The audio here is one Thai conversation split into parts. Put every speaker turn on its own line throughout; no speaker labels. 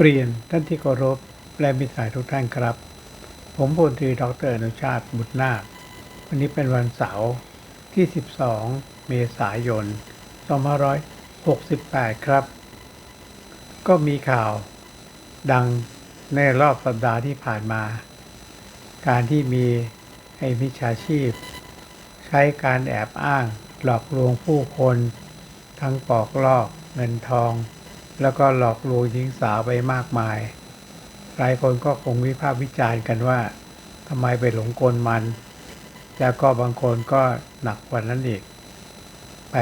เปลี่ยนท่านที่เคารพและมิตรสายทุกท่านครับ ผมพลตรีดรอนุชาติบุตรนาควันนี้เป็นวันเสาร์ที่ 12 เมษายน 2568 ครับ ก็มีข่าวดังในรอบสัปดาห์ที่ผ่านมา การที่มีไอ้มิจฉาชีพ ใช้การแอบอ้างหลอกลวงผู้คน ทั้งปอกลอกเงินทอง แล้วก็หลอกลวงหญิงสาวไปมากมาย หลายคนก็คงวิพากษ์วิจารณ์กันว่าทำไมไปหลงกลมัน แล้วก็บางคนก็หนักกว่านั้นอีก ไป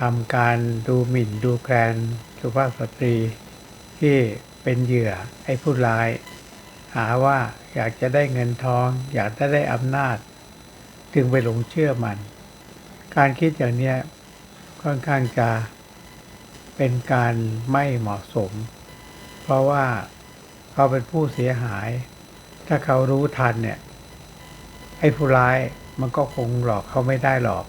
ทำการดูหมิ่นดูแคลนสุภาพสตรี ที่เป็นเหยื่อให้ผู้ร้าย หาว่าอยากจะได้เงินทอง อยากจะได้อำนาจ จึงไปหลงเชื่อมัน การคิดอย่างเนี้ยค่อนข้างจะ เป็นการไม่เหมาะสม เพราะว่าเขาเป็นผู้เสียหาย ถ้าเขารู้ทันเนี่ยไอ้ผู้ร้ายมันก็คงหลอกเขาไม่ได้หรอก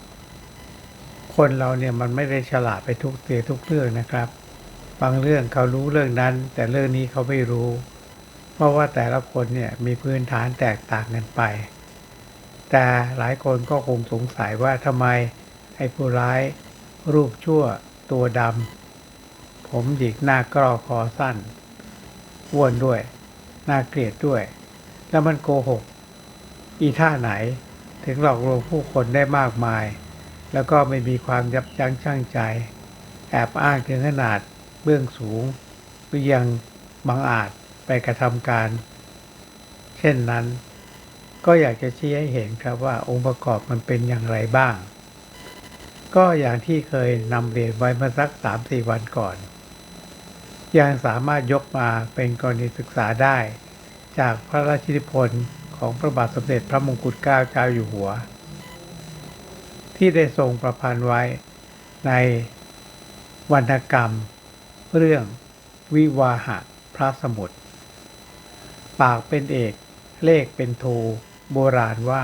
คนเราเนี่ยมันไม่ได้ฉลาดไปทุกเตียทุกเรื่องนะครับ บางเรื่องเขารู้เรื่องนั้น แต่เรื่องนี้เขาไม่รู้ เพราะว่าแต่ละคนเนี่ยมีพื้นฐานแตกต่างกันไป แต่หลายคนก็คงสงสัยว่าทำไมไอ้ผู้ร้ายรูปชั่วตัวดำ ผมหยิกหน้ากรอคอสั้นอ้วนด้วย น่าเกลียดด้วย แล้วมันโกหก อีท่าไหนถึงหลอกลวงผู้คนได้มากมาย แล้วก็ไม่มีความยับยั้งชั่งใจ แอบอ้างถึงขนาดเบื้องสูงหรือยังบังอาจไปกระทำการ เช่นนั้น ก็อยากจะชี้ให้เห็นครับว่าองค์ประกอบมันเป็นอย่างไรบ้าง ก็อย่างที่เคยนำเรียนไว้เมื่อสักสามสี่วันก่อน ยังสามารถยกมาเป็นกรณีศึกษาได้ จากพระราชนิพนธ์ของพระบาทสมเด็จพระมงกุฎเกล้าเจ้าอยู่หัว ที่ได้ทรงประพันธ์ไว้ในวรรณกรรม เรื่องวิวาหะพระสมุทรปากเป็นเอกเลขเป็นโทโบราณว่า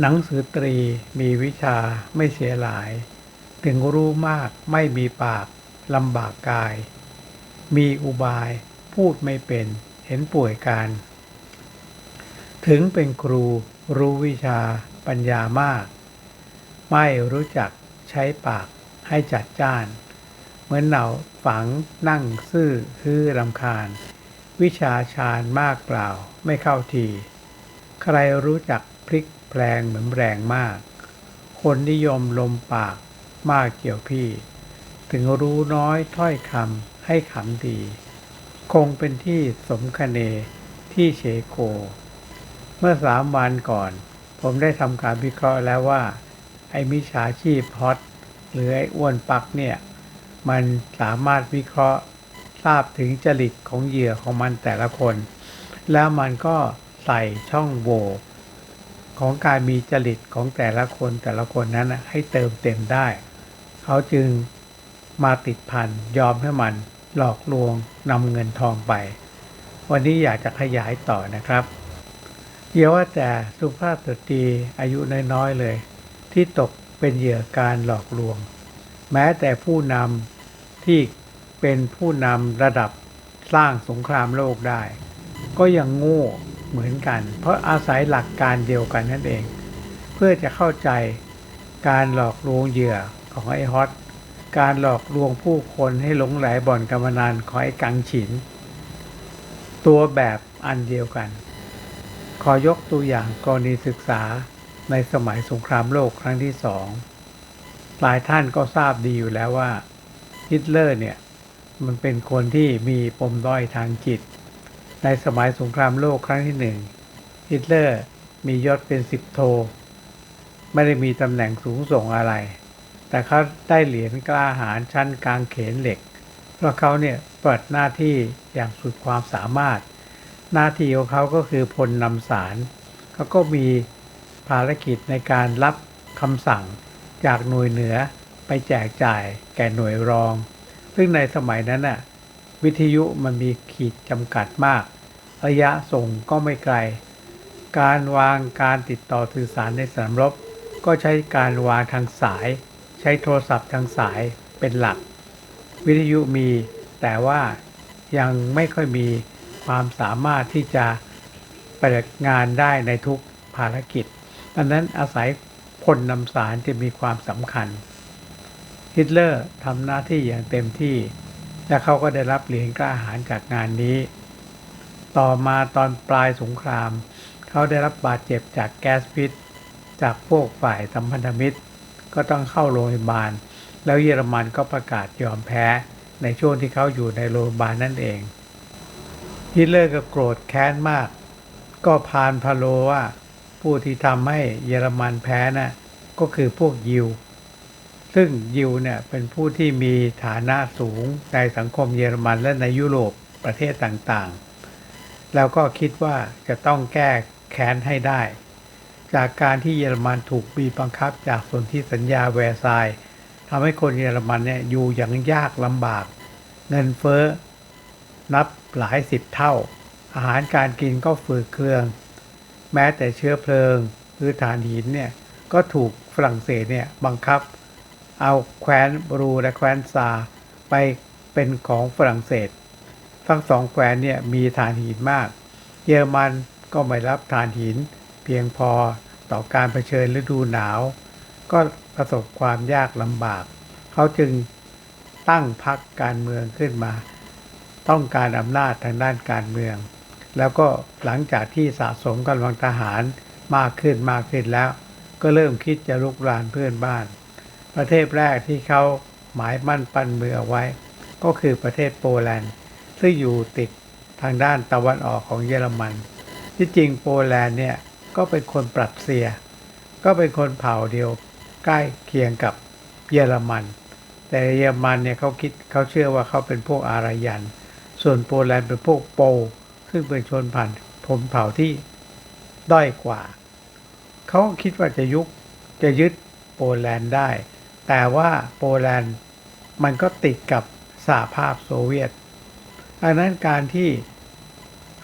หนังสือตรีมีวิชาไม่เสียหลาย ถึงรู้มากไม่มีปาก ลำบากกาย มีอุบายพูดไม่เป็นเห็นป่วยการ ถึงเป็นครูรู้วิชาปัญญามาก ไม่รู้จักใช้ปากให้จัดจ้าน เหมือนเหนาฝังนั่งซื่อฮื้อรำคาญ วิชาชาญมากเปล่าไม่เข้าที ใครรู้จักพลิกแปลงเหมือนแรงมาก คนนิยมลมปากมากเกี่ยวพี่ ถึงรู้น้อยถ้อยคำให้ขำดี คงเป็นที่สมคเนที่เชโก เมื่อสามวันก่อน ผมได้ทำการวิเคราะห์แล้วว่า ไอ้มิจฉาชีพฮอตหรือไอ้อ้วนปักเนี่ย มันสามารถวิเคราะห์ทราบถึงจริตของเหยื่อของมันแต่ละคน แล้วมันก็ใส่ช่องโหว่ของการมีจริตของแต่ละคนแต่ละคนนั้นให้เติมเต็มได้ เขาจึง มาติดพันยอมให้มันหลอกลวงนำเงินทองไป วันนี้อยากจะขยายต่อนะครับเดียวว่าแต่สุภาพสตรีอายุน้อยๆเลย ที่ตกเป็นเหยื่อการหลอกลวง แม้แต่ผู้นำที่เป็นผู้นำระดับสร้างสงครามโลกได้ ก็ยังโง่เหมือนกัน เพราะอาศัยหลักการเดียวกันนั่นเอง เพื่อจะเข้าใจการหลอกลวงเหยื่อของไอ้ฮอต การหลอกลวงผู้คนให้หลงไหลบ่อนการพนันของไอ้กังฉิน ตัวแบบอันเดียวกัน ขอยกตัวอย่างกรณีศึกษาในสมัยสงครามโลกครั้งที่สองหลายท่านก็ทราบดีอยู่แล้วว่าฮิตเลอร์เนี่ย มันเป็นคนที่มีปมด้อยทางจิต ในสมัยสงครามโลกครั้งที่หนึ่งฮิตเลอร์มียศเป็นสิบโท ไม่ได้มีตำแหน่งสูงส่งอะไร แต่เขาได้เหรียญกล้าหาญชั้นกลางเขนเหล็ก เพราะเขาเนี่ยเปิดหน้าที่อย่างสุดความสามารถ หน้าที่ของเขาก็คือพลนำสารเขาก็มีภารกิจในการรับคำสั่งจากหน่วยเหนือไปแจกจ่ายแก่หน่วยรอง ซึ่งในสมัยนั้นน่ะวิทยุมันมีขีดจำกัดมาก ระยะส่งก็ไม่ไกล การวางการติดต่อสื่อสารในสนามรบ ก็ใช้การวางทางสาย ใช้โทรศัพท์ทางสายเป็นหลัก วิทยุมีแแต่ว่ายังไม่ค่อยมีความสามารถที่จะปฏิบัติงานได้ในทุกภารกิจดังนั้นอาศัยพลนำสารจะมีความสำคัญ ฮิตเลอร์ทำหน้าที่อย่างเต็มที่ และเขาก็ได้รับเหรียญกล้าหาญจากงานนี้ ต่อมาตอนปลายสงคราม เขาได้รับบาดเจ็บจากแก๊สพิษ จากพวกฝ่ายสัมพันธมิตร ก็ต้องเข้าโรงพยาบาล แล้วเยอรมันก็ประกาศยอมแพ้ในช่วงที่เขาอยู่ในโรงพยาบาลนั่นเองฮิตเลอร์ก็โกรธแค้นมาก ก็พานพาโลว่า ผู้ที่ทำให้เยอรมันแพ้น่ะก็คือพวกยิว ซึ่งยิวเนี่ยเป็นผู้ที่มีฐานะสูงในสังคมเยอรมันและในยุโรปประเทศต่างๆ แล้วก็คิดว่าจะต้องแก้แค้นให้ได้ จากการที่เยอรมันถูกบีบบังคับจากสนธิสัญญาแวร์ซายทำให้คนเยอรมันเนี่ยอยู่อย่างยากลำบาก เงินเฟ้อนับหลายสิบเท่า อาหารการกินก็ฝืดเคือง แม้แต่เชื้อเพลิงหรือถ่านหินเนี่ยก็ถูกฝรั่งเศสเนี่ยบังคับ เอาแคว้นบรูและแคว้นซาไปเป็นของฝรั่งเศส ทั้งสองแคว้นเนี่ยมีถ่านหินมาก เยอรมันก็ไม่รับถ่านหินเพียงพอ ต่อการเผชิญฤดูหนาว ก็ประสบความยากลำบาก เขาจึงตั้งพรรคการเมืองขึ้นมา ต้องการอำนาจทางด้านการเมือง แล้วก็หลังจากที่สะสมกำลังทหารมากขึ้นมากขึ้นแล้ว ก็เริ่มคิดจะลุกรานเพื่อนบ้าน ประเทศแรกที่เขาหมายมั่นปั้นมือเอาไว้ ก็คือประเทศโปแลนด์ ซึ่งอยู่ติดทางด้านตะวันออกของเยอรมัน ที่จริงโปแลนด์เนี่ย ก็เป็นคนปรัสเซีย ก็เป็นคนเผ่าเดียวใกล้เคียงกับเยอรมัน แต่เยอรมันเนี่ยเขาคิดเขาเชื่อว่าเขาเป็นพวกอารยัน ส่วนโปแลนด์เป็นพวกโป ซึ่งเป็นชนพันธุ์ผลเผ่าที่ด้อยกว่า เขาคิดว่าจะยุกจะยึดโปแลนด์ได้ แต่ว่าโปแลนด์มันก็ติดกับสหภาพโซเวียตดังนั้นการที่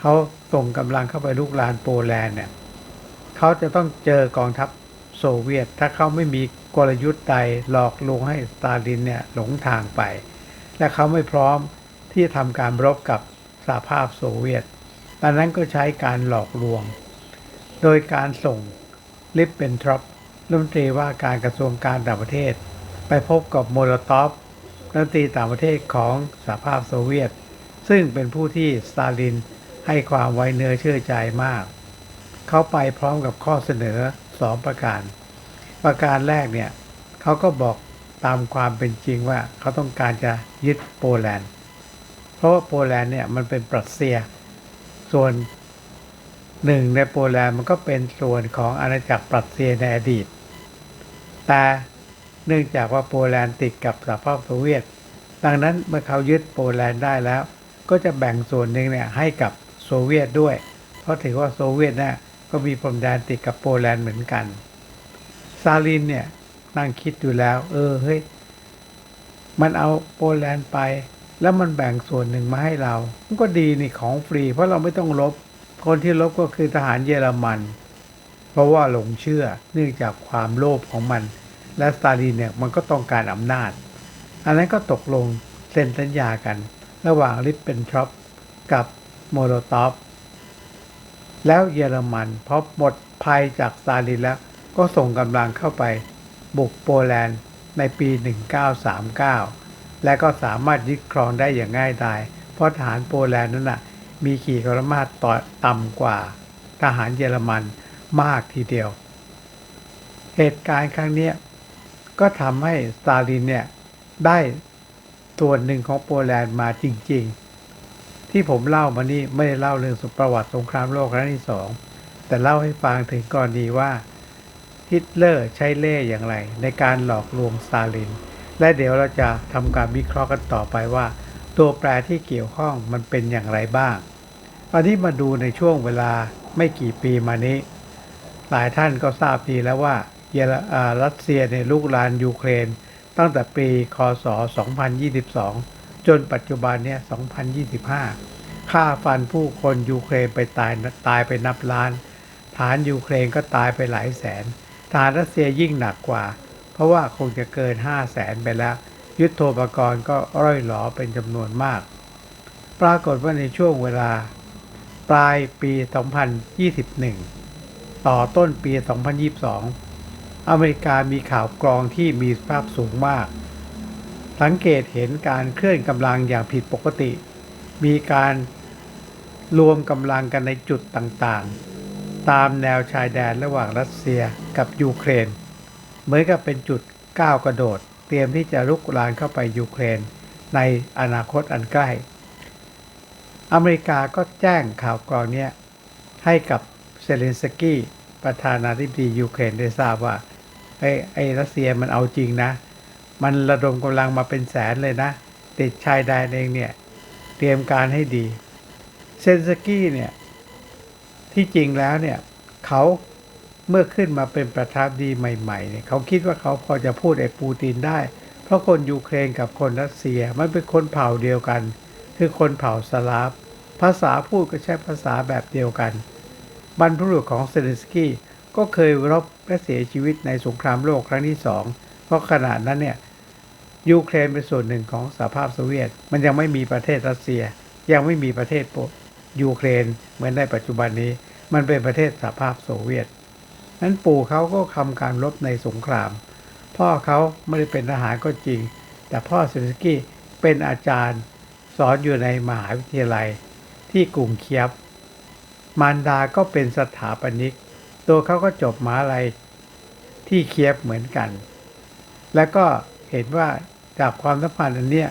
เขาส่งกำลังเข้าไปลุกลานโปแลนด์เนี่ย เขาจะต้องเจอกองทัพโซเวียต ถ้าเขาไม่มีกลยุทธ์ใดหลอกลวงให้สตาลินเนี่ยหลงทางไป และเขาไม่พร้อมที่จะทำการรบกับสหภาพโซเวียตดังนั้นก็ใช้การหลอกลวง โดยการส่งลิปเป็นทรอปรัฐมนตรีว่าการกระทรวงการต่างประเทศ ไปพบกับโมโลตอฟรัฐมนตรีต่างประเทศของสหภาพโซเวียต ซึ่งเป็นผู้ที่สตาลินให้ความไว้เนื้อเชื่อใจมาก เขาไปพร้อมกับข้อเสนอสองประการ ประการแรกเนี่ยเขาก็บอกตามความเป็นจริงว่าเขาต้องการจะยึดโปแลนด์ เพราะว่าโปแลนด์เนี่ยมันเป็นปรัสเซีย ส่วนหนึ่งในโปแลนด์มันก็เป็นส่วนของอาณาจักรปรัสเซียในอดีต แต่เนื่องจากว่าโปแลนด์ติดกับสหภาพโซเวียต ดังนั้นเมื่อเขายึดโปแลนด์ได้แล้ว ก็จะแบ่งส่วนหนึ่งเนี่ยให้กับโซเวียตด้วย เพราะถือว่าโซเวียตเนี่ย ก็มีพรมแดนติดกับโปแลนด์เหมือนกัน ซาลินเนี่ยนั่งคิดอยู่แล้ว เออเฮ้ยมันเอาโปแลนด์ไป แล้วมันแบ่งส่วนหนึ่งมาให้เรา มันก็ดีนี่ของฟรี เพราะเราไม่ต้องลบ คนที่ลบก็คือทหารเยอรมัน เพราะว่าหลงเชื่อเนื่องจากความโลภของมัน และสตาลินเนี่ยมันก็ต้องการอำนาจ อันนั้นก็ตกลงเซ็นสัญญากัน ระหว่างลิปเป็นทรอปกับโมโลตอฟ แล้วเยอรมันพอหมดภัยจากสตาลินแล้วก็ส่งกำลังเข้าไปบุกโปแลนด์ในปี 1939 และก็สามารถยึดครองได้อย่างง่ายดาย เพราะทหารโปแลนด์นั้นนะมีขีดความสามารถต่อต่ำกว่าทหารเยอรมันมากทีเดียว เหตุการณ์ครั้งนี้ก็ทำให้สตาลินเนี่ยได้ส่วนหนึ่งของโปแลนด์มาจริง ๆ ที่ผมเล่ามานี่ไม่ได้เล่าเรื่องสุประวัติสงครามโลกครั้งที่สองแต่เล่าให้ฟังถึงกรณีว่าฮิตเลอร์ใช้เล่ห์อย่างไร ในการหลอกลวงสตาลิน และเดี๋ยวเราจะทำการวิเคราะห์กันต่อไปว่า ตัวแปรที่เกี่ยวข้องมันเป็นอย่างไรบ้างตอนนี้มาดูในช่วงเวลาไม่กี่ปีมานี้ หลายท่านก็ทราบดีแล้วว่าเยอรัสเซียในลุกลานยูเครน ตั้งแต่ปีคศ 2022 จนปัจจุบันเนี่ย 2025 ฆ่าฟันผู้คนยูเครนไปตายตายไปนับล้าน ฐานยูเครนก็ตายไปหลายแสน ฐานรัสเซียยิ่งหนักกว่า เพราะว่าคงจะเกิน 5 0 0แสนไปแล้ว ยุทโธปกรณ์ก็ร่อยหลอเป็นจำนวนมาก ปรากฏว่าในช่วงเวลา ปลายปี 2021 ต่อต้นปี 2022 อเมริกามีข่าวกรองที่มีสภาพสูงมาก สังเกตเห็นการเคลื่อนกำลังอย่างผิดปกติ มีการรวมกำลังกันในจุดต่างๆ ตามแนวชายแดนระหว่างรัสเซียกับยูเครน เหมือนกับเป็นจุดก้าวกระโดด เตรียมที่จะลุกลานเข้าไปยูเครน ในอนาคตอันใกล้ อเมริกาก็แจ้งข่าวกรองนี้ให้กับเซเลนสกี้ประธานาธิบดียูเครนได้ทราบว่าไอ้ไอ้รัสเซียมันเอาจริงนะ มันระดมกำลังมาเป็นแสนเลยนะ ติดชายแดนเองเนี่ย เตรียมการให้ดี เซนสกี้เนี่ยที่จริงแล้วเนี่ยเขาเมื่อขึ้นมาเป็นประธานดีใหม่ๆเนี่ยเขาคิดว่าเขาพอจะพูดไอ้ปูตินได้ เพราะคนยูเครนกับคนรัสเซียมันเป็นคนเผ่าเดียวกัน คือคนเผ่าสลาฟภาษาพูดก็ใช้ภาษาแบบเดียวกัน บรรพบุรุษของเซเลนสกี้ก็เคยรบและเสียชีวิตในสงครามโลกครั้งที่สองเพราะขณะนั้นเนี่ย ยูเครนเป็นส่วนหนึ่งของสหภาพโซเวียต มันยังไม่มีประเทศรัสเซีย ยังไม่มีประเทศโปยูเครนเหมือนในปัจจุบันนี้ มันเป็นประเทศสหภาพโซเวียตนั้นปู่เขาก็ทำการรบในสงคราม พ่อเขาไม่ได้เป็นทหารก็จริง แต่พ่อเซเลนสกี้เป็นอาจารย์สอนอยู่ในมหาวิทยาลัยที่กรุงเคียบ มารดาก็เป็นสถาปนิก ตัวเขาก็จบมหาลัยที่เคียบเหมือนกัน แล้วก็ เห็นว่าจากความสัมพันธ์อันเนี้ย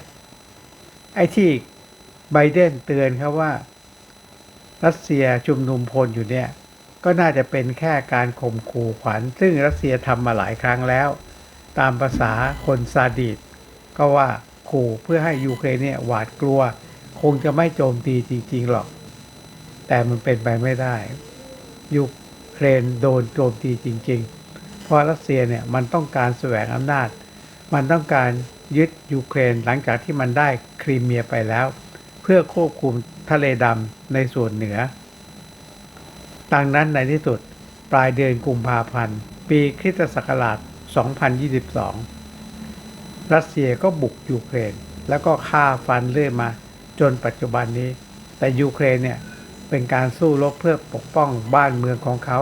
ไอ้ที่ไบเดนเตือนเขาว่า รัสเซียชุมนุมพลอยู่เนี่ย ก็น่าจะเป็นแค่การข่มขู่ขวัญ ซึ่งรัสเซียทำมาหลายครั้งแล้ว ตามภาษาคนซาดิสก็ว่าขู่เพื่อให้ยูเครนเนี่ยหวาดกลัว คงจะไม่โจมตีจริง ๆ หรอก แต่มันเป็นไปไม่ได้ ยูเครนโดนโจมตีจริง ๆ เพราะรัสเซียเนี่ยมันต้องการแสวงอำนาจ มันต้องการยึดยูเครนหลังจากที่มันได้ครีเมียไปแล้ว เพื่อควบคุมทะเลดำในส่วนเหนือ ดังนั้นในที่สุดปลายเดือนกุมภาพันธ์ ปีคริสตศักราช 2022 รัสเซียก็บุกยูเครน แล้วก็ฆ่าฟันเรื่อยมาจนปัจจุบันนี้ แต่ยูเครนเนี่ยเป็นการสู้รบเพื่อปกป้องบ้านเมืองของเขา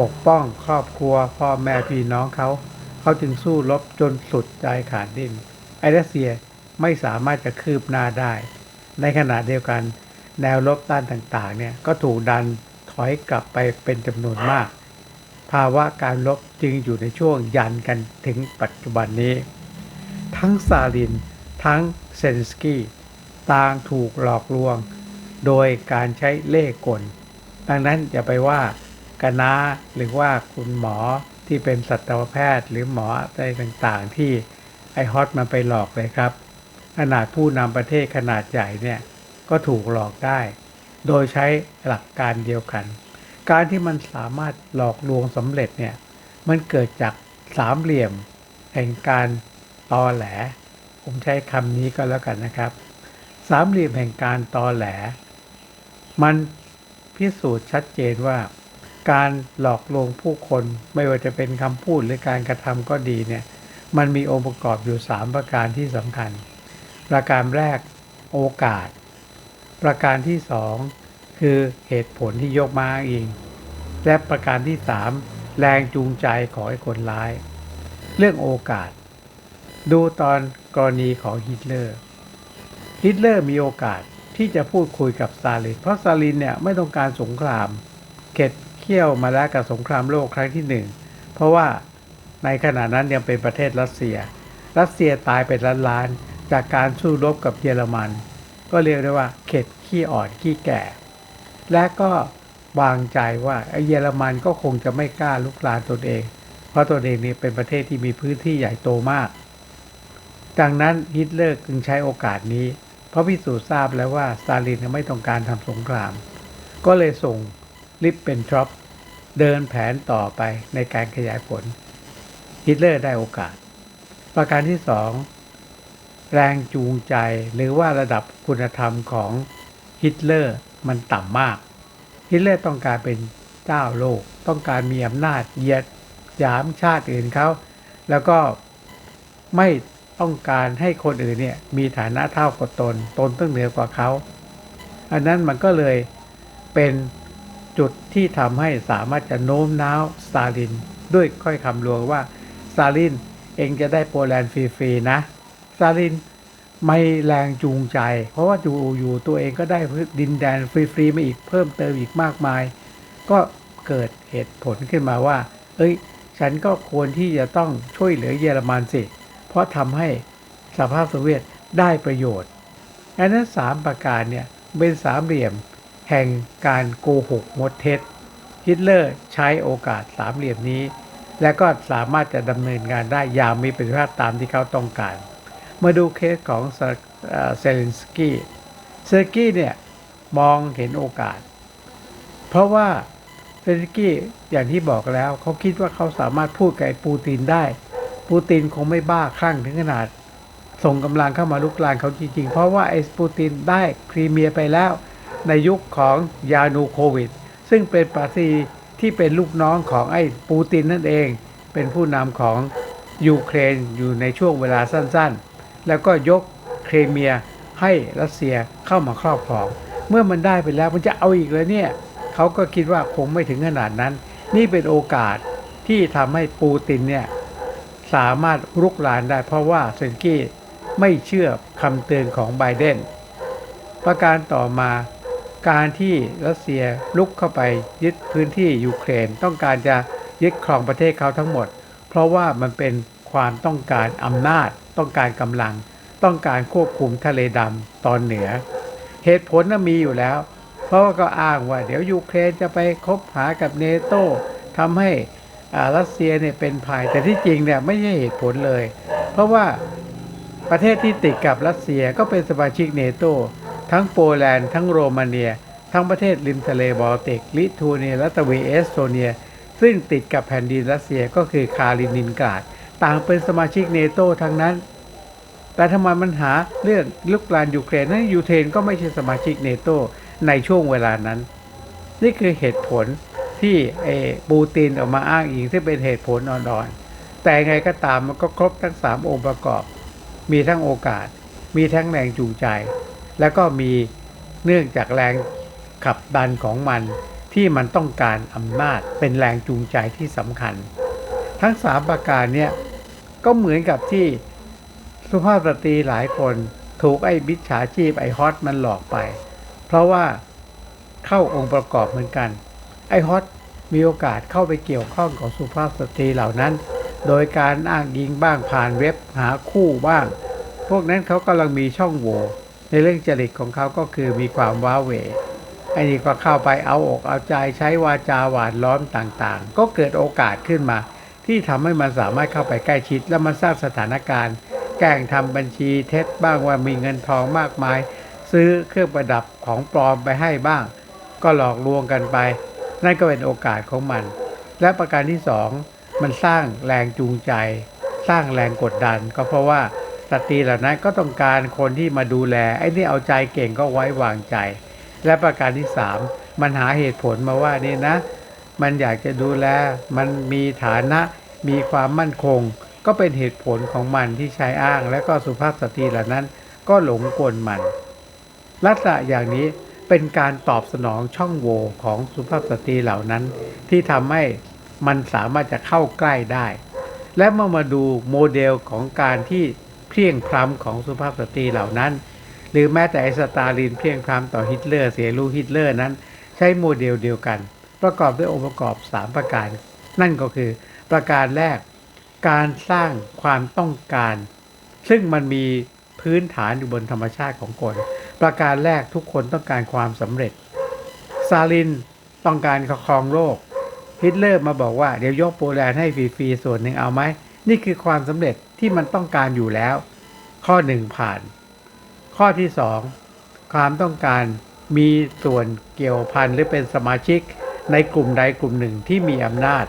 ปกป้องครอบครัวพ่อแม่พี่น้องเขา เขาจึงสู้รบจนสุดใจขาดดิ้นไอรัสเซียไม่สามารถจะคืบหน้าได้ ในขณะเดียวกัน แนวรบด้านต่างๆเนี่ยก็ถูกดันถอยกลับไปเป็นจำนวนมาก ภาวะการรบจึงอยู่ในช่วงยันกันถึงปัจจุบันนี้ ทั้งซาลิน ทั้งเซนสกี้ต่างถูกหลอกลวง โดยการใช้เล่ห์กล ดังนั้นอย่าไปว่ากนาหรือว่าคุณหมอ ที่เป็นสัตวแพทย์หรือหมออะไรต่างๆ ที่ไอฮอตมันไปหลอกเลยครับ ขนาดผู้นำประเทศขนาดใหญ่เนี่ยก็ถูกหลอกได้ โดยใช้หลักการเดียวกัน การที่มันสามารถหลอกลวงสำเร็จเนี่ยมันเกิดจากสามเหลี่ยม แห่งการตอแหล ผมใช้คำนี้ก็แล้วกันนะครับ สามเหลี่ยมแห่งการตอแหล มันพิสูจน์ชัดเจนว่า การหลอกลวงผู้คนไม่ว่าจะเป็นคำพูดหรือการกระทำก็ดีเนี่ยมันมีองค์ประกอบอยู่ 3 ประการที่สำคัญ ประการแรกโอกาส ประการที่ 2 คือเหตุผลที่ยกมาอ้างอิงและประการที่ 3 แรงจูงใจของไอ้คนร้าย เรื่องโอกาส ดูตอนกรณีของฮิตเลอร์ ฮิตเลอร์มีโอกาสที่จะพูดคุยกับสตาลินเพราะสตาลินเนี่ยไม่ต้องการสงคราม เข็ด เคี่ยวมาแล้วกับสงครามโลกครั้งที่หนึ่งเพราะว่าในขณะนั้นยังเป็นประเทศรัสเซีย รัสเซียตายเป็นล้านๆจากการสู้รบกับเยอรมัน ก็เรียกได้ว่า เข็ดขี้อ่อนขี้แก่ และก็วางใจว่าเยอรมันก็คงจะไม่กล้าลุกลานตนเอง เพราะตนเองนี่เป็นประเทศที่มีพื้นที่ใหญ่โตมาก ดังนั้นฮิตเลอร์จึงใช้โอกาสนี้ เพราะพิสูจน์ทราบแล้วว่าสตาลินไม่ต้องการทำสงคราม ก็เลยส่ง ลิปเป็นทรอปเดินแผนต่อไปในการขยายผล ฮิตเลอร์ได้โอกาส ประการที่สองแรงจูงใจหรือว่าระดับคุณธรรมของฮิตเลอร์มันต่ำมาก ฮิตเลอร์ต้องการเป็นเจ้าโลก ต้องการมีอำนาจเหยียดหยามชาติอื่นเขา แล้วก็ไม่ต้องการให้คนอื่นเนี่ยมีฐานะเท่ากับตน ตนต้องเหนือกว่าเขา อันนั้นมันก็เลยเป็น จุดที่ทำให้สามารถจะโน้มน้าวสตาลิน ด้วยค่อยคำลวงว่าสตาลินเองจะได้โปแลนด์ฟรีๆนะสตาลินไม่แรงจูงใจ เพราะว่าอยู่อยู่ตัวเองก็ได้ดินแดนฟรีๆมาอีกเพิ่มเติมอีกมากมาย ก็เกิดเหตุผลขึ้นมาว่า เอ้ย ฉันก็ควรที่จะต้องช่วยเหลือเยอรมันสิ เพราะทำให้สหภาพโซเวียตได้ประโยชน์อันนั้นสามประการเนี่ยเป็นสามเหลี่ยม แห่งการโกหกมดเท็จ ฮิตเลอร์ใช้โอกาสสามเหลี่ยมนี้ และก็สามารถจะดำเนินงานได้อย่างมีประสิทธิภาพตามที่เขาต้องการ มาดูเคสของเซเลนสกี้เซเลนสกี้เนี่ยมองเห็นโอกาส เพราะว่าเซเลนสกี้อย่างที่บอกแล้วเขาคิดว่าเขาสามารถพูดกับไอ้ปูตินได้ ปูตินคงไม่บ้าคลั่งถึงขนาดส่งกำลังเข้ามาลุกลานเขาจริงๆ เพราะว่าไอ้ปูตินได้ครีเมียไปแล้ว ในยุคของยานูโควิด ซึ่งเป็นปาซีที่เป็นลูกน้องของไอ้ปูตินนั่นเอง เป็นผู้นำของยูเครนอยู่ในช่วงเวลาสั้นๆ แล้วก็ยกเครเมียให้รัสเซียเข้ามาครอบครอง เมื่อมันได้ไปแล้วมันจะเอาอีกเลยเนี่ยเขาก็คิดว่าคงไม่ถึงขนาดนั้น นี่เป็นโอกาสที่ทำให้ปูตินเนี่ยสามารถรุกรานได้เพราะว่าเซนกี้ไม่เชื่อคำเตือนของไบเดนประการต่อมา การที่รัสเซียลุกเข้าไปยึดพื้นที่ยูเครน ต้องการจะยึดครองประเทศเขาทั้งหมด เพราะว่ามันเป็นความต้องการอำนาจ ต้องการกำลัง ต้องการควบคุมทะเลดำตอนเหนือ เหตุผลน่ะมีอยู่แล้ว เพราะว่าก็อ้างว่าเดี๋ยวยูเครนจะไปคบหากับเนโตทำให้รัสเซียเนี่ยเป็นภัยแต่ที่จริงเนี่ยไม่ใช่เหตุผลเลย เพราะว่าประเทศที่ติดกับรัสเซียก็เป็นสมาชิกเนโต ทั้งโปแลนด์ ทั้งโรมาเนีย ทั้งประเทศริมทะเลบอลติก ลิทัวเนีย และตะวีเอสโตเนีย ซึ่งติดกับแผ่นดินรัสเซียก็คือคาลินินกราด ต่างเป็นสมาชิกเนโตทั้งนั้น แต่ทำไมมันหาเรื่องลุกลานยูเครนนั้นยูเครนก็ไม่ใช่สมาชิกเนโตในช่วงเวลานั้น นี่คือเหตุผลที่เออปูตินออกมาอ้างอิงที่เป็นเหตุผลอ่อนๆ แต่ไงก็ตามมันก็ครบทั้ง 3 องค์ประกอบ มีทั้งโอกาส มีทั้งแรงจูงใจ แล้วก็มีเนื่องจากแรงขับดันของมันที่มันต้องการอำนาจเป็นแรงจูงใจที่สำคัญ ทั้ง3ประการเนี่ยก็เหมือนกับที่สุภาพสตรีหลายคนถูกไอ้บิจฉาชีพไอ้ฮอตมันหลอกไป เพราะว่าเข้าองค์ประกอบเหมือนกัน ไอ้ฮอตมีโอกาสเข้าไปเกี่ยวข้องกับสุภาพสตรีเหล่านั้น โดยการอ้างยิงบ้างผ่านเว็บหาคู่บ้าง พวกนั้นเขากำลังมีช่องโหว่ ในเรื่องจริตของเขาก็คือมีความว้าเหวไอ้นี่ก็เข้าไปเอาอกเอาใจใช้วาจาหวานล้อมต่างๆ ก็เกิดโอกาสขึ้นมา ที่ทำให้มันสามารถเข้าไปใกล้ชิด และมันสร้างสถานการณ์ แกล้งทำบัญชีเท็จบ้างว่ามีเงินทองมากมาย ซื้อเครื่องประดับของปลอมไปให้บ้าง ก็หลอกลวงกันไป นั่นก็เป็นโอกาสของมัน และประการที่สองมันสร้างแรงจูงใจ สร้างแรงกดดัน ก็เพราะว่า สตรีเหล่านั้นก็ต้องการคนที่มาดูแล ไอ้นี่เอาใจเก่งก็ไว้วางใจ และประการที่สามมันหาเหตุผลมาว่านี่นะ มันอยากจะดูแล มันมีฐานะ มีความมั่นคง ก็เป็นเหตุผลของมันที่ใช้อ้าง และก็สุภาพสตรีเหล่านั้น ก็หลงกลมัน ลักษณะอย่างนี้เป็นการตอบสนองช่องโหว่ของสุภาพสตรีเหล่านั้น ที่ทำให้มันสามารถจะเข้าใกล้ได้ และเมื่อมาดูโมเดลของการที่ เพลียงพล้ำของสุภาพสตรีเหล่านั้น หรือแม้แต่ไอสตาลินเพลียงพล้ำต่อฮิตเลอร์เสียลูกฮิตเลอร์นั้น ใช้โมเดลเดียวกัน ประกอบด้วยองค์ประกอบ 3 ประการ นั่นก็คือประการแรกการสร้างความต้องการ ซึ่งมันมีพื้นฐานอยู่บนธรรมชาติของคน ประการแรกทุกคนต้องการความสำเร็จ ซาลินต้องการครองโลก ฮิตเลอร์มาบอกว่าเดี๋ยวยกโปแลนด์ให้ฟรีๆส่วนหนึ่งเอาไหม นี่คือความสำเร็จที่มันต้องการอยู่แล้ว ข้อหนึ่งผ่าน ข้อที่สองความต้องการมีส่วนเกี่ยวพันหรือเป็นสมาชิกในกลุ่มใดกลุ่มหนึ่งที่มีอำนาจ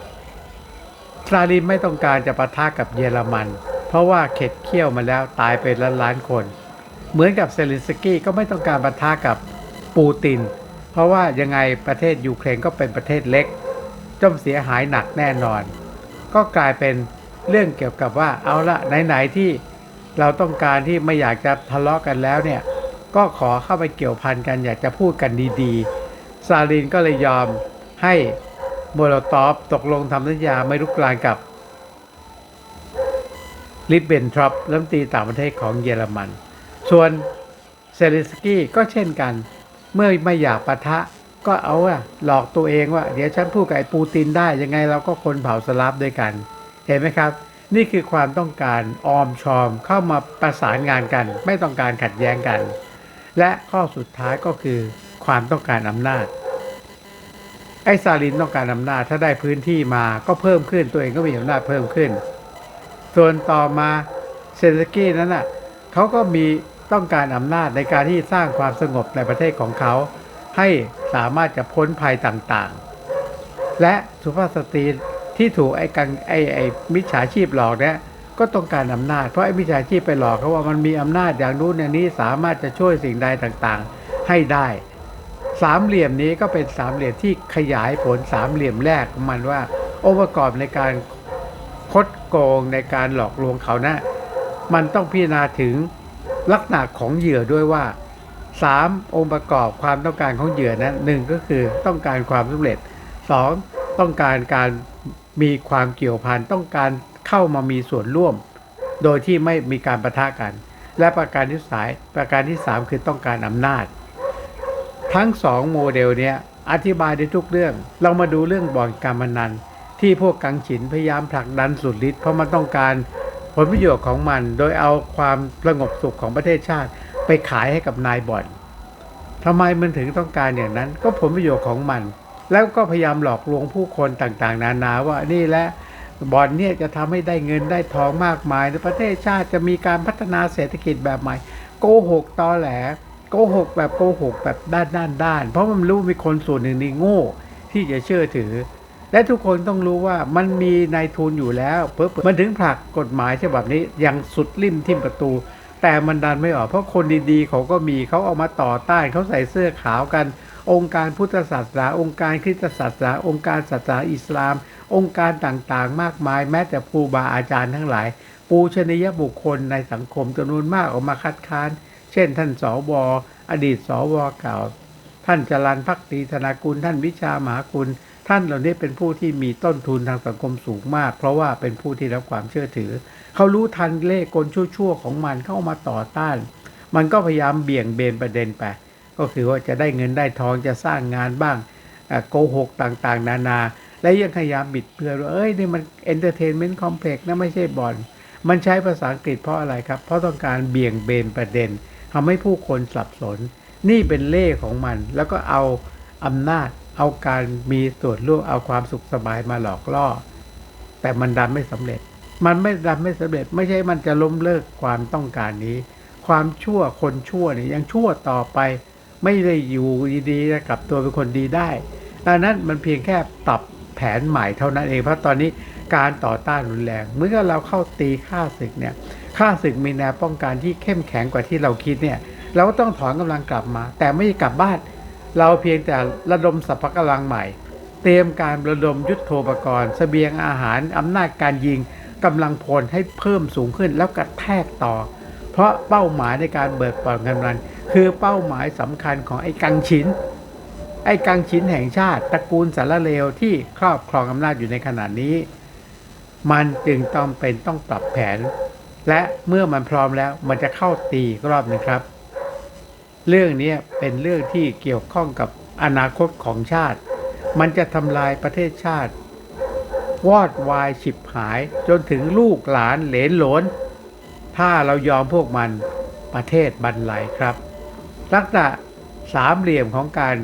สตาลินไม่ต้องการจะปะทะกับเยอรมัน เพราะว่าเข็ดเคี้ยวมาแล้วตายไปล้านล้านคน เหมือนกับเซเลนสกี้ก็ไม่ต้องการปะทะกับปูติน เพราะว่ายังไงประเทศยูเครนก็เป็นประเทศเล็กจมเสียหายหนักแน่นอน ก็กลายเป็น เรื่องเกี่ยวกับว่าเอาละไหนๆที่เราต้องการที่ไม่อยากจะทะเลาะกันแล้วเนี่ยก็ขอเข้าไปเกี่ยวพันกันอยากจะพูดกันดีๆ ซาลินก็เลยยอมให้โมโลตอฟตกลงทำสัญญาไม่รุกรานกับลิเบนทรอปรัฐมนตรีต่างประเทศของเยอรมัน ส่วนเซเลสกี้ก็เช่นกัน เมื่อไม่อยากปะทะก็เอาอะหลอกตัวเองว่า เดี๋ยวฉันพูดกับไอ้ปูตินได้ยังไงเราก็คนเผาสลับด้วยกัน เห็นไหมครับ นี่คือความต้องการออมชอมเข้ามาประสานงานกัน ไม่ต้องการขัดแย้งกัน และข้อสุดท้ายก็คือความต้องการอำนาจ ไอ้ซาลินต้องการอำนาจถ้าได้พื้นที่มาก็เพิ่มขึ้นตัวเองก็มีอำนาจเพิ่มขึ้น ส่วนต่อมาเซนสกี้นั้นน่ะเขาก็มีต้องการอำนาจในการที่สร้างความสงบในประเทศของเขา ให้สามารถจะพ้นภัยต่างๆ และสุภาพสตรี ที่ถูกไอ้กังไอ้ไอ้มิจฉาชีพหลอกเนี่ยก็ต้องการอำนาจ เพราะไอ้มิจฉาชีพไปหลอกเขาว่ามันมีอำนาจอย่างนู้นอย่างนี้สามารถจะช่วยสิ่งใดต่างๆ ให้ได้ สามเหลี่ยมนี้ก็เป็นสามเหลี่ยมที่ขยายผลสามเหลี่ยมแรกมันว่าองค์ประกอบในการคดโกงในการหลอกลวงเขานะมันต้องพิจารณาถึงลักษณะของเหยื่อด้วยว่าสามองค์ประกอบความต้องการของเหยื่อนะหนึ่งก็คือต้องการความสำเร็จสองต้องการการ มีความเกี่ยวพันต้องการเข้ามามีส่วนร่วม โดยที่ไม่มีการประทะกัน และประการที่สายประการที่สามคือต้องการอำนาจ ทั้งสองโมเดลเนี้ยอธิบายได้ทุกเรื่อง เรามาดูเรื่องบ่อนการพนัน ที่พวกกังฉินพยายามผลักดันสุดฤทธิ์เพราะมันต้องการผลประโยชน์ของมัน โดยเอาความสงบสุขของประเทศชาติไปขายให้กับนายบ่อนทำไมมันถึงต้องการอย่างนั้น ก็ผลประโยชน์ของมัน แล้วก็พยายามหลอกลวงผู้คนต่างๆ นานาว่านี่แหละบ่อนเนี่ยจะทำให้ได้เงินได้ทองมากมายในประเทศชาติจะมีการพัฒนาเศรษฐกิจแบบใหม่ โกหกตอแหลโกหกแบบโกหกแบบด้านด้านด้าน เพราะมันรู้มีคนส่วนหนึ่งนี่โง่ที่จะเชื่อถือ และทุกคนต้องรู้ว่ามันมีนายทุนอยู่แล้วเพิ่มมันถึงผลักกฎหมายฉบับนี้อย่างสุดริมทิ่มประตู แต่มันดันไม่ออก เพราะคนดีๆเขาก็มีเขาเอามาต่อต้านเขาใส่เสื้อขาวกัน องค์การพุทธศาสนา องค์การคริสตศาสนา องค์การศาสนาอิสลาม องค์การต่างๆ มากมาย แม้แต่ครูบาอาจารย์ทั้งหลาย ปูชนียบุคคลในสังคมจำนวนมากออกมาคัดค้าน เช่น ท่านสวอดีตสวเก่า ท่านจรันพักดีธนากุล ท่านวิชาหมหากุลท่านเหล่านี้เป็นผู้ที่มีต้นทุนทางสังคมสูงมาก เพราะว่าเป็นผู้ที่รับความเชื่อถือ เขารู้ทันเล่กลชั่วๆของมันเข้ามาต่อต้าน มันก็พยายามเบี่ยงเบนประเด็นไป ก็คือว่าจะได้เงินได้ทองจะสร้างงานบ้างโกหกต่างๆ นานา และยังพยายามบิดเบือนว่าเอ้ยนี่มันเอนเตอร์เทนเมนต์คอมเพล็กซ์นะไม่ใช่บอลมันใช้ภาษาอังกฤษเพราะอะไรครับ เพราะต้องการเบี่ยงเบนประเด็นทำให้ผู้คนสับสน นี่เป็นเล่ห์ของมัน แล้วก็เอาอำนาจ เอาการมีส่วนร่วมเอาความสุขสบายมาหลอกล่อ แต่มันดันไม่สำเร็จ มันไม่ดันไม่สำเร็จ ไม่ใช่มันจะล้มเลิกความต้องการนี้ ความชั่วคนชั่วเนี่ยยังชั่วต่อไป ไม่ได้อยู่ดีๆจะกลับตัวเป็นคนดีได้ดังนั้นมันเพียงแค่ปรับแผนใหม่เท่านั้นเองเพราะตอนนี้การต่อต้านรุนแรงเมื่อเราเข้าตีค่าศึกเนี่ยค่าศึกมีแนวป้องกันที่เข้มแข็งกว่าที่เราคิดเนี่ยเราก็ต้องถอนกำลังกลับมา แต่ไม่กลับบ้าน เราเพียงแต่ระดมสรรพกำลังใหม่ เตรียมการระดมยุทโธปกรณ์เสบียงอาหารอำนาจการยิงกำลังพลให้เพิ่มสูงขึ้นแล้วกระแทกต่อ เพราะเป้าหมายในการเบิกปล่อยกำลังคือเป้าหมายสำคัญของไอ้กังฉินไอ้กังฉินแห่งชาติตระกูลสารเลวที่ครอบครองอำนาจอยู่ในขณะนี้ มันจึงต้องเป็นต้องปรับแผน และเมื่อมันพร้อมแล้วมันจะเข้าตีรอบนึงครับ เรื่องนี้เป็นเรื่องที่เกี่ยวข้องกับอนาคตของชาติ มันจะทำลายประเทศชาติ วอดวายฉิบหายจนถึงลูกหลานเหลนหลน ถ้าเรายอมพวกมันประเทศบรรลัยครับ ลักษณะสามเหลี่ยมของการ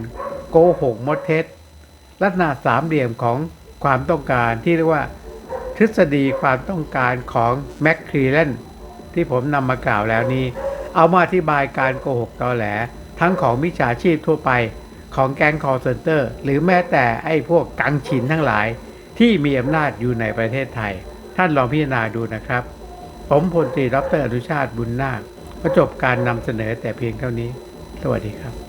โกหกมดเท็จ ลักษณะสามเหลี่ยมของความต้องการที่เรียกว่า ทฤษฎีความต้องการของแมคครีเลนที่ผมนำมากล่าวแล้วนี้ เอามาอธิบายการโกหกตอแหล ทั้งของมิจฉาชีพทั่วไปของแก๊งคอร์เซนเตอร์ หรือแม้แต่ไอ้พวกกังฉินทั้งหลาย ที่มีอำนาจอยู่ในประเทศไทย ท่านลองพิจารณาดูนะครับ ผมพลตรีดรอนุชาติบุญนาคก็จบการนำเสนอแต่เพียงเท่านี้ สวัสดีครับ